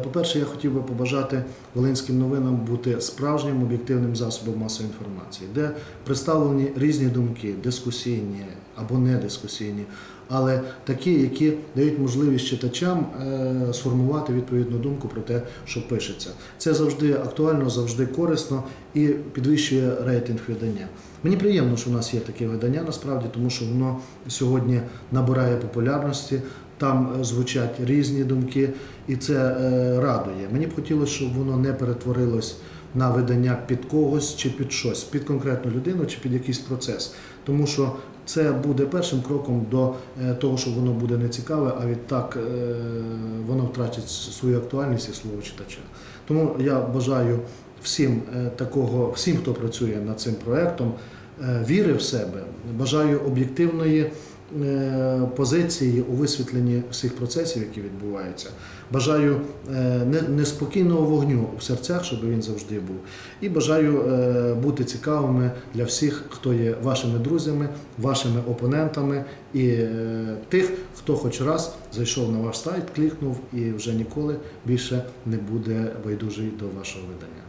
По-перше, я хотів би побажати Волинським новинам бути справжнім об'єктивним засобом масової інформації, де представлені різні думки, дискусійні або не дискусійні, але такі, які дають можливість читачам е, сформувати відповідну думку про те, що пишеться. Це завжди актуально, завжди корисно і підвищує рейтинг видання. Мені приємно, що в нас є таке видання насправді, тому що воно сьогодні набирає популярності. Там е, звучать різні думки, і це е, радує. Мені б хотілося, щоб воно не перетворилось на видання під когось чи під щось, під конкретну людину чи під якийсь процес. Тому що це буде першим кроком до е, того, що воно буде нецікаве, а відтак воно втратить свою актуальність і слово читача. Тому я бажаю всім е, такого, всім, хто працює над цим проектом, е, віри в себе, бажаю об'єктивної е, позиції у висвітленні всіх процесів, які відбуваються. Бажаю неспокійного вогню в серцях, щоб він завжди був. І бажаю бути цікавими для всіх, хто є вашими друзями, вашими опонентами і тих, хто хоч раз зайшов на ваш сайт, клікнув і вже ніколи більше не буде байдужий до вашого видання.